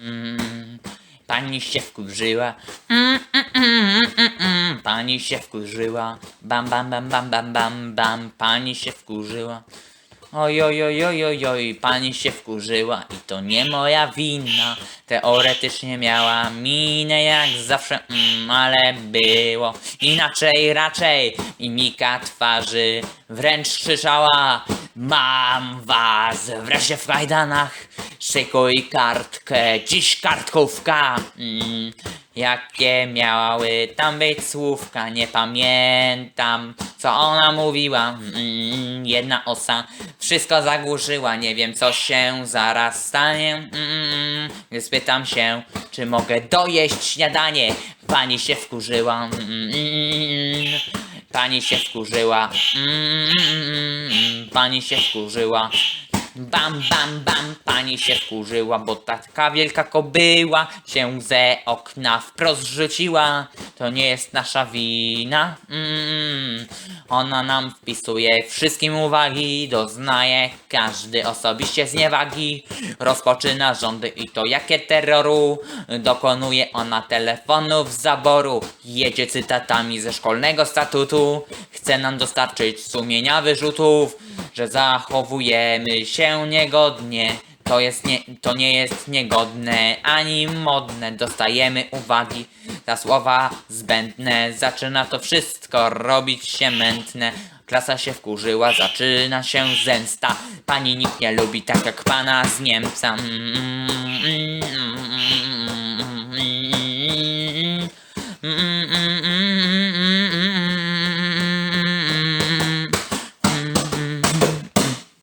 Mm, pani się wkurzyła. Mm, mm, pani się wkurzyła. Bam, bam, bam, bam, bam, bam, bam. Pani się wkurzyła. Oj, oj, oj, oj, oj, oj, pani się wkurzyła i to nie moja wina. Teoretycznie miała minę jak zawsze, mm, ale było inaczej raczej. Mimika twarzy wręcz krzyczała Mam was wreszcie w kajdanach, szykuj kartkę, dziś kartkówka. Mm, jakie miały tam być słówka, nie pamiętam co ona mówiła. Mm, jedna osa wszystko zagłuszyła, nie wiem co się zaraz stanie. Mm, gdy spytam się, czy mogę dojeść śniadanie. Pani się wkurzyła. Mm, pani się wkurzyła. Mm, pani się wkurzyła. Bam, bam, bam, pani się wkurzyła, bo taka wielka kobyła się ze okna wprost rzuciła. To nie jest nasza wina. Mm, ona nam wpisuje wszystkim uwagi, doznaje każdy osobiście zniewagi. Rozpoczyna rządy i to jakie terroru. Dokonuje ona telefonów z zaboru. Jedzie cytatami ze szkolnego statutu chce nam dostarczyć sumienia wyrzutów, że zachowujemy się niegodnie. To, jest nie, to nie jest niegodne ani modne. Dostajemy uwagi za słowa zbędne. Zaczyna to wszystko robić się mętne. Klasa się wkurzyła, zaczyna się zemsta. Pani nikt nie lubi tak jak pana z Niemca. Mm, mm, mm, mm, mm, mm, mm. mm, mm, mm